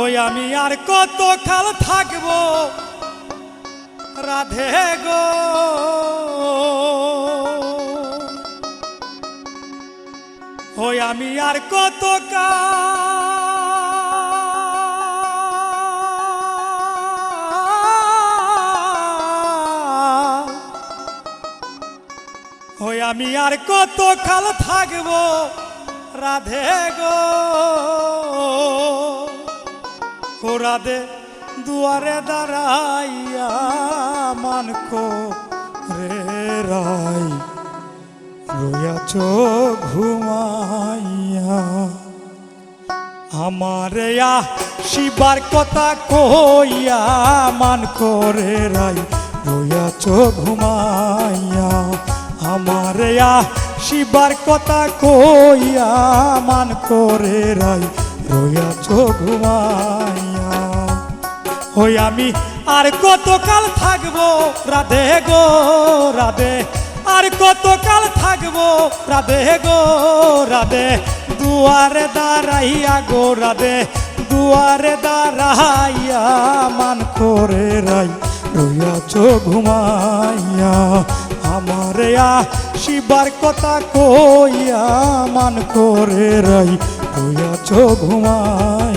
হই আমি আর কত কাল থাকব? রাধে গো। হই আমি আর কত কাল হই আমি আর কত কাল থাকব? রাধে গো। রাধে দুয়ারে দাঁড়াইয়া মানকো রে রাই রইয়াছ ঘুমাইয়া আমারে শিবার কথা কইয়া মান করে রাই রইয়াছ ঘুমাইয়া আমারে শিবার কথা কইয়া মান করে রাই রইয়াছ ঘুমাইয়া হই আমি আর কতকাল থাকব রাধে গো, রাধে। আর কতকাল থাকব রাধে গো, রাধে। দুয়ারে দাঁড়াইয়া গো, রাধে। দুয়ারে দাঁড়াইয়া মান করে রাই। রইয়াছ ঘুমাইয়া, আমারে শিবার কথা কইয়া মান করে রাই। রইয়াছ ঘুমাইয়া।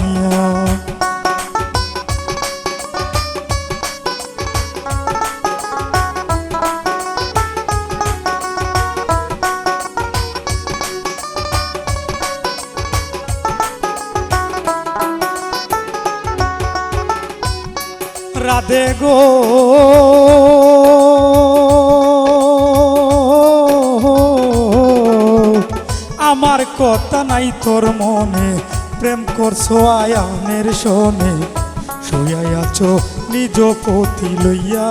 রাধে গো। আমার কথা নাই তোর মনে, প্রেম করছ আয়ানের শোনে শুয়াই আছো নিজ পতি লইয়া।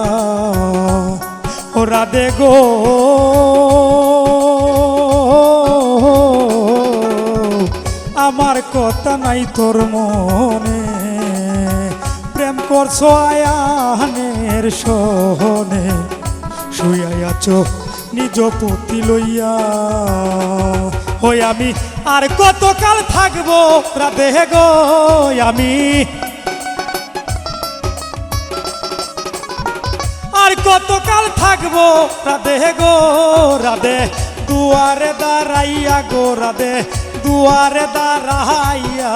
ও রাধে গো। আমার কথা নাই তোর মনে করছ আয়ানের সহনে? শুয়াই আছো নিজ পতি লইয়া। হই আমি আর কতকাল থাকব রাধে গো? আমি আর কতকাল থাকব রাধে গো? রাধে দুয়ারে দাঁড়াইয়া গো রাধে দুয়ারে দাঁড়াইয়া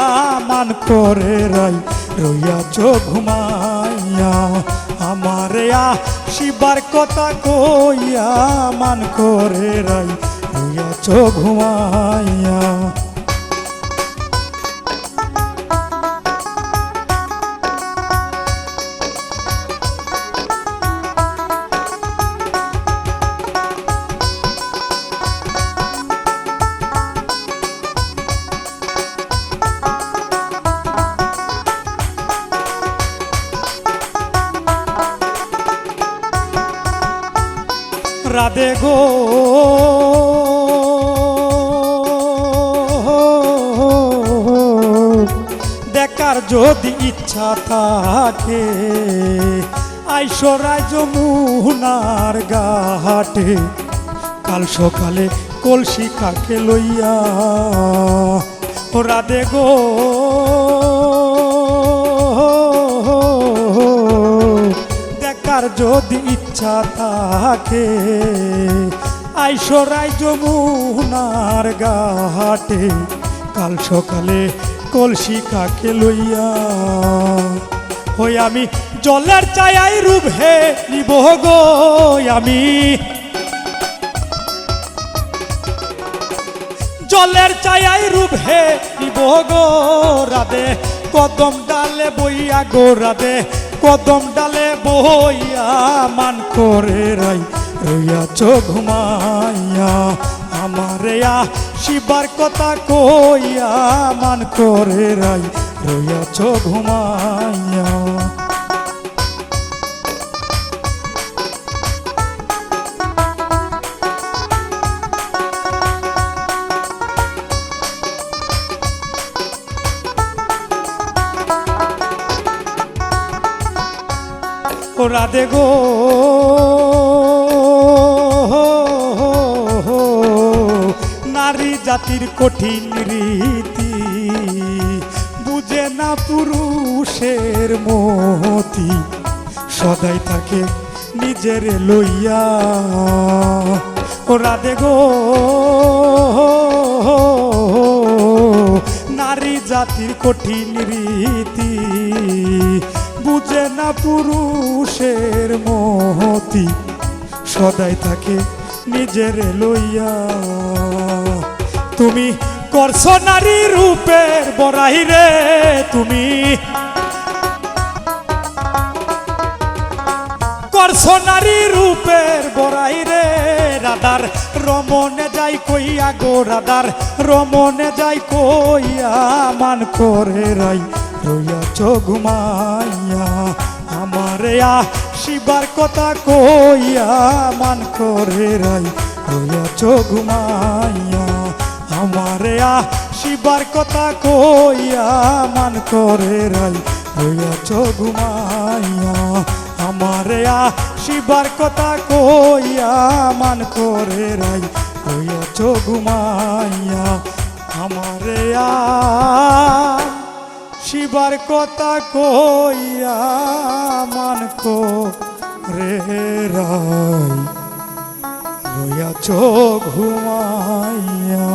মান করে রাই রইয়াছ ঘুমাইয়া। আমার শিবার কথা কইয়া মান করে রাই রইয়াছ ঘুমাইয়া। রাধে গো দেখার যদি ইচ্ছা থাকে আইসরাই যমুনার ঘাটে। কাল সকালে কলসি কাকে লইয়া রাধে গো দেখার যদি ইচ্ছা থাকে আইসরাই যমুনার ঘাটে। কাল সকালে কলসি কাকে লইয়া হই আমি, জলের চায়াই রূপ হে নিব আমি। জলের চায়াই রূপ হে নিব গো রাধে, কদম ডালে বইয়া গো রাধে কদম ডালে বইয়া মান করে রাই, রইয়া চোখ ঘুমাইয়া, আমারে শিবার কথা কইয়া মান করে রাই, রইয়া ঘুমাইয়া। ও রাধে গো। নারী জাতির কঠিন রীতি, বুঝ না পুরুষের মতি। সদাই থাকে নিজের লইয়া। ও রাধে গো। নারী জাতির কঠিন রীতি বুঝে না পুরুষের মতি সদাই থাকে নিজের লইয়া। তুমি করছ নারী রূপের বড়াই রে তুমি। করছ নারী রূপের বড়াই রে রাধার রমনে যাই কইয়া গো রাধার রমনে যাই কইয়া মান করে রাই, রইয়া ঘুমাইয়া আমারে আ শিবার কথা কইয়া মান করে রাই, রইয়া ঘুমাইয়া আমারে আ, শিবার কথা কইয়া মান করে রাই, রইয়া ঘুমাইয়া আমারে আ, শিবার কথা কইয়া মান করে রাই, রইয়া ঘুমাইয়া আমারে আ, শিবার কথা কইয়া রে রাই রইয়াছ ঘুমাইয়া।